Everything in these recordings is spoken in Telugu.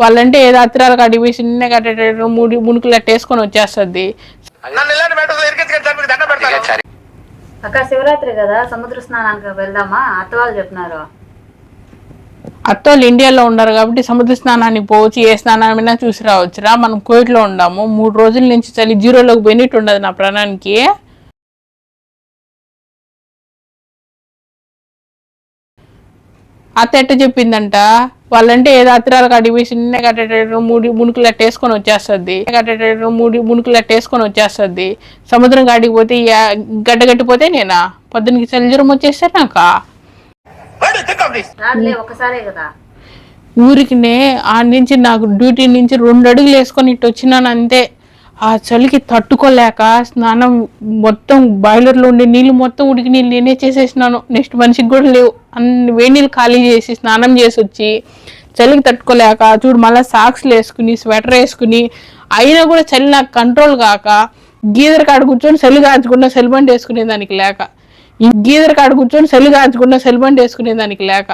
వాళ్ళంటే ఏదో అత్తిరాలు కడిగి చిన్న కట్టేటట్టు ముడి మునుకులు అట్టేసుకొని వచ్చేస్తుంది. అక్క శివరాత్రి కదా సముద్ర స్నానానికి వెళ్దామా? అత్త వాళ్ళు చెప్పినారు. అత్తోళ్ళు ఇండియాలో ఉన్నారు కాబట్టి సముద్ర స్నానానికి పోవచ్చు ఏ స్నానమైనా చూసి రావచ్చురా. మనం కోయిట్లో ఉండాము. మూడు రోజుల నుంచి చలి జీరోలోకి పోయినట్టు ఉండదు నా ప్రాణానికి. అత్త ఎట్ట చెప్పిందంట? వాళ్ళంటే ఏదో అత్తిరాలు కడిగి చిన్న కట్టేటట్టు ముడి మునుకులు అట్టేసుకొని వచ్చేస్తుంది. కట్టేటట్టు ముడి మునుకులు అట్టేసుకొని వచ్చేస్తుంది. సముద్రం కాడికి పోతే గడ్డ గట్టిపోతే నేనా? పొద్దునకి చలి జ్వరం వచ్చేస్తే నాకా? ఒకసారే కదా. ఊరికినే ఆ నుంచి నాకు డ్యూటీ నుంచి రెండు అడుగులు వేసుకొని ఇటు వచ్చినాను అంతే. ఆ చలికి తట్టుకోలేక స్నానం మొత్తం బాయిలర్లో ఉండే నీళ్ళు మొత్తం ఉడికి నీళ్ళు నేనే చేసేసినాను. నెక్స్ట్ మనిషికి కూడా లేవు. అన్ని వేడి నీళ్ళు ఖాళీ చేసి స్నానం చేసి వచ్చి చలికి తట్టుకోలేక చూడు మళ్ళీ సాక్స్లు వేసుకుని స్వెటర్ వేసుకుని అయినా కూడా చలి నాకు కంట్రోల్ కాక గీదర్ కాడ కూర్చొని చలి కాచుకున్న సెల్బండ్ వేసుకునే దానికి లేక. ఈ గీదర్ కాడ కూర్చొని చలి కాచుకున్న సెల్బండ్ వేసుకునే దానికి లేక.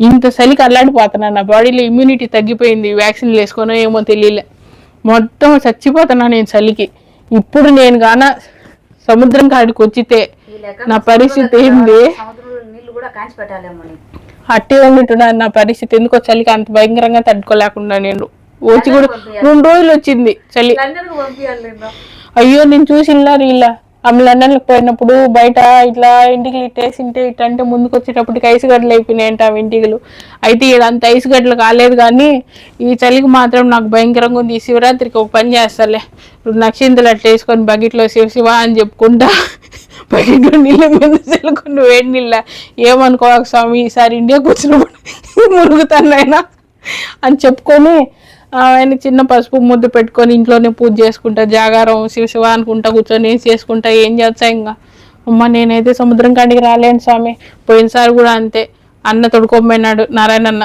ఇంత చలికి అల్లాడిపోతున్నా నా బాడీలో ఇమ్యూనిటీ తగ్గిపోయింది. వ్యాక్సిన్లు వేసుకోనో ఏమో తెలియలే. మొత్తం చచ్చిపోతున్నా నేను చలికి. ఇప్పుడు నేను గాన సముద్రం కాడికి వచ్చితే నా పరిస్థితి ఏంది. అట్టే ఉంటున్నాను నా పరిస్థితి. ఎందుకో చలికి అంత భయంకరంగా తట్టుకోలేకుండా నేను వచ్చి కూడా రెండు రోజులు వచ్చింది చలి. అయ్యో నేను చూసిల్లా ఇలా. ఆమె లండన్కి పోయినప్పుడు బయట ఇట్లా ఇంటికి ఇట్టేసింటే ఇట్లా అంటే ముందుకు వచ్చేటప్పటికి ఐసు గడ్డలు అయిపోయినాయంట ఆమె ఇంటికలు అయితే అంత ఐసు గడ్డలు కాలేదు కానీ ఈ చలికి మాత్రం నాకు భయంకరంగా ఉంది. ఈ శివరాత్రికి ఒక పని చేస్తాలే. నక్షింతలు అట్లా వేసుకొని బకెట్లో శివ శివ అని చెప్పుకుంటా బకెట్లో నీళ్ళ మీద చల్లుకొని వేడి నీళ్ళ. ఏమనుకోవాలి స్వామి ఈసారి ఇండియాకి వచ్చినప్పుడు మురుగుతానైనా అని చెప్పుకొని ఆయన చిన్న పసుపు ముద్దు పెట్టుకొని ఇంట్లోనే పూజ చేసుకుంటా జాగారం శివ శివ అనుకుంటా కూర్చొని ఏం చేసుకుంటా ఏం చేస్తా ఇంకా. అమ్మ నేనైతే సముద్రం కాడికి రాలేను స్వామి. పోయినసారి కూడా అంతే. అన్న తొడుకోపోయినాడు నారాయణ అన్న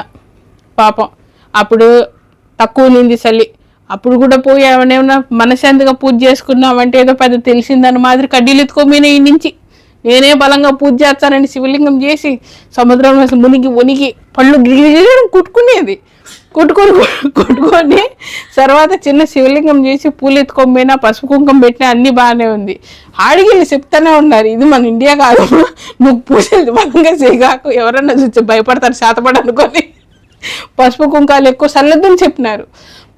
పాపం. అప్పుడు తక్కువ నింది చలి. అప్పుడు కూడా పోయి ఏమైనా మనశాంతిగా పూజ చేసుకున్నామంటే ఏదో పెద్ద తెలిసిందని మాదిరి కడ్డీలు ఎత్తుకోపోయినా ఈ నుంచి. నేనే బలంగా పూజ చేస్తానని శివలింగం చేసి సముద్రంలో మునిగి ఉనిగి పళ్ళు గిరిగిరి కుట్టుకునేది కుట్టుకొని కుట్టుకొని తర్వాత చిన్న శివలింగం చేసి పూలు ఎత్తుకోపోయినా పసుపు కుంకుమ పెట్టినా అన్ని బాగానే ఉంది. ఆడిగిళ్ళు చెప్తానే ఉన్నారు ఇది మన ఇండియా కాదు నువ్వు పూజలు బలంగా చేయగాకు ఎవరన్నా చూసి భయపడతారు శాతపడ అనుకొని. పసుపు కుంకాలు ఎక్కువ చల్లొద్దని చెప్పినారు.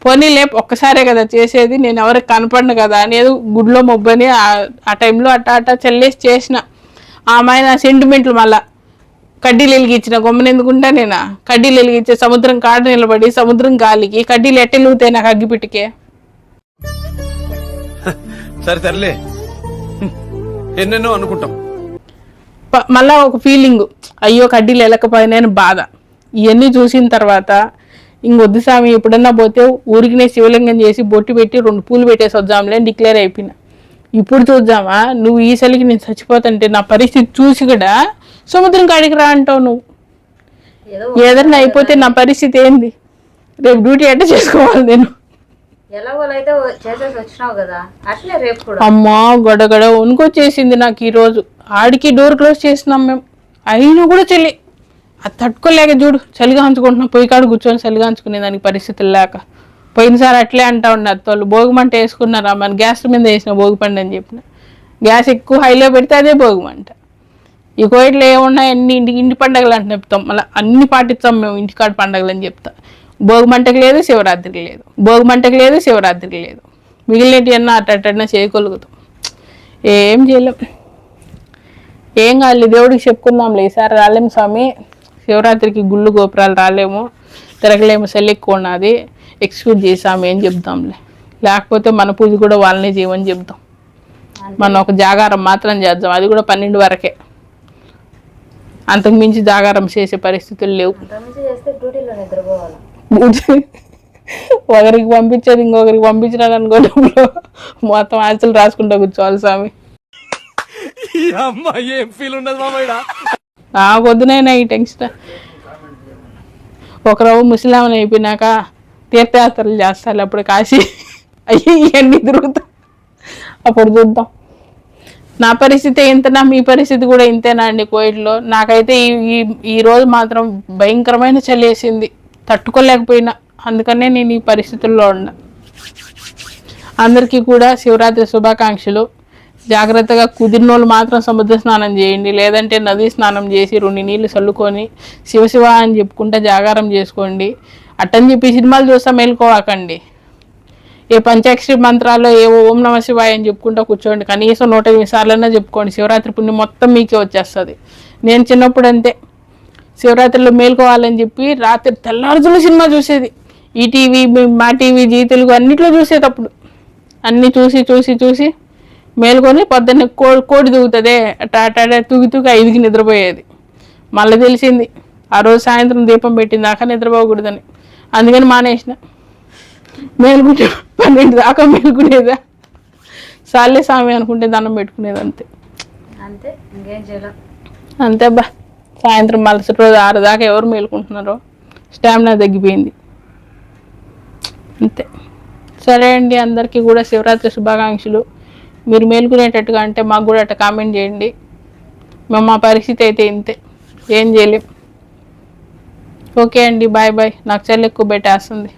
పోనీ లేపు ఒక్కసారే కదా చేసేది నేను ఎవరికి కనపడను కదా అనేది గుడిలో మొబ్బని ఆ- టైంలో అట్ట అట్ట చల్లేసి చేసిన. ఆమె సెంటిమెంట్లు మళ్ళీ. కడ్డీలు వెలిగించిన గొమ్మన ఎందుకుంటా నేనా? కడ్డీలు వెలిగించే సముద్రం కాడ నిలబడి సముద్రం గాలికి కడ్డీలు ఎట్టెలుగుతాయి నాకు అగ్గిపెట్టికే? సరే సర్లే. ఎన్నెన్నో అనుకుంటాం. మళ్ళా ఒక ఫీలింగ్. అయ్యో కడ్డీలు వెళ్ళకపోయినాయని బాధ. ఇవన్నీ చూసిన తర్వాత ఇంకొద్దు స్వామి ఎప్పుడన్నా పోతే ఊరికినే శివలింగం చేసి బొట్టు పెట్టి రెండు పూలు పెట్టేసి వద్దాంలే అని డిక్లేర్ అయిపోయినా. ఇప్పుడు చూద్దామా? నువ్వు ఈ చలికి నేను చచ్చిపోతుంటే నా పరిస్థితి చూసి కూడా సముద్రం కాడికి రా అంటావు నువ్వు. ఏదో ఏదన్నా అయిపోతే నా పరిస్థితి ఏంది? రేపు డ్యూటీ ఎట్ట చేసుకోవాలి నేను. అమ్మా గడగడ వణుకొచ్చేసింది నాకు ఈరోజు ఆడికి డోర్ క్లోజ్ చేసినాం మేము. అయినా కూడా చలి అది తట్టుకోలేక చూడు చలిగా అంచుకుంటున్నా. పొయ్యి కాడ కూర్చొని చలిగా అంచుకునే దానికి పరిస్థితులు లేక. పోయినసారి అట్లే అంటా ఉన్నారు. తోళ్ళు భోగిమంట వేసుకున్నారా? మన గ్యాస్ మీద వేసిన భోగిపండు అని చెప్పిన. గ్యాస్ ఎక్కువ హైలో పెడితే అదే భోగిమంట. ఈ కోయిట్లో ఏమున్నాయి అన్ని ఇంటి ఇంటి పండగలు అంటే చెప్తాం. మళ్ళీ అన్ని పాటిస్తాం మేము ఇంటికాడ పండగలు అని చెప్తా. భోగిమంటకి లేదు శివరాత్రికి లేదు. భోగిమంటకి లేదు శివరాత్రికి లేదు. మిగిలినవి అన్న అట్టన్నా చేయగలుగుతాం. ఏం చేయలేం. ఏం కాదు దేవుడికి చెప్పుకుందాంలే. ఈసారి రాలేము స్వామి. శివరాత్రికి గుళ్ళు గోపురాలు రాలేము. తిరగలేము సెల్ ఎక్కువ ఉన్నది. ఎక్స్క్యూజ్ చేసాము ఏం చెప్దాంలే. లేకపోతే మన పూజ కూడా వాళ్ళనే చేయమని చెప్తాం మనం ఒక జాగారం మాత్రం చేద్దాం. అది కూడా పన్నెండు వరకే. అంతకు మించి జాగారం చేసే పరిస్థితులు లేవు. ఒకరికి పంపించేది ఇంకొకరికి పంపించినాడు అనుకున్నప్పుడు మొత్తం ఆశలు రాసుకుంటూ కూర్చోవాలి స్వామి. ఈ అమ్మాయి ఏం ఫీల్ ఉండదు మామయ్య ఆ వద్దునైనా ఈ టెన్షన్. ఒకరోజు ముసలామని అయిపోయినాక తీర్థయాత్రలు చేస్తారు. అప్పుడు కాశీ అయ్యి ఇవన్నీ తిరుగుతా. అప్పుడు చూద్దాం. నా పరిస్థితి ఇంతనా మీ పరిస్థితి కూడా ఇంతేనా అండి కోవిడ్లో నాకైతే ఈ ఈ- ఈ రోజు మాత్రం భయంకరమైన చలి వేసింది. తట్టుకోలేకపోయినా. అందుకనే నేను ఈ పరిస్థితుల్లో ఉన్నా. అందరికీ కూడా శివరాత్రి శుభాకాంక్షలు. జాగ్రత్తగా కుదిరినోళ్ళు మాత్రం సముద్ర స్నానం చేయండి. లేదంటే నదీ స్నానం చేసి రెండు నీళ్ళు చల్లుకొని శివశివ అని చెప్పుకుంటే జాగారం చేసుకోండి. అట్టని చెప్పి సినిమాలు చూస్తా మేలుకోవాకండి. ఏ పంచాక్షరి మంత్రాల్లో ఏ ఓం నమ శివాయ అని చెప్పుకుంటూ కూర్చోండి. కనీసం నూట ఎనిమిది సార్లన్నా చెప్పుకోండి. శివరాత్రి పుణ్యం మొత్తం మీకే వచ్చేస్తుంది. నేను చిన్నప్పుడు అంతే. శివరాత్రిలో మేల్కోవాలని చెప్పి రాత్రి తెల్లారుజున సినిమా చూసేది. ఈటీవీ మా టీవీ జీ తెలుగు అన్నిట్లో చూసేటప్పుడు. అన్నీ చూసి చూసి చూసి మేల్కొని పొద్దున్న కో కోడి తూగుతుందే టాటాడే తూగి తూగి ఐదుకి నిద్రపోయేది. మళ్ళీ తెలిసింది ఆ రోజు సాయంత్రం దీపం పెట్టిందాక నిద్రపోకూడదని. అందుకని మానేసిన. మేలుకుంటే పన్నెండు దాకా మేలుకునేదా? సాలే స్వామి అనుకుంటే దండం పెట్టుకునేది అంతే. అంతే ఇంకేం చేయలేం. అంతే బా సాయంత్రం మలసటి రోజు ఆరు దాకా ఎవరు మేలుకుంటున్నారో స్టామినా తగ్గిపోయింది. అంతే. సరే అండి అందరికీ కూడా శివరాత్రి శుభాకాంక్షలు. మీరు మేలుకునేటట్టుగా అంటే మాకు కూడా అట్లా కామెంట్ చేయండి. మేము మా పరిస్థితి అయితే ఇంతే. ఏం చేయలేం. ఓకే అండి బాయ్ బాయ్. నాకు చల్లి ఎక్కువ పెట్టేస్తుంది.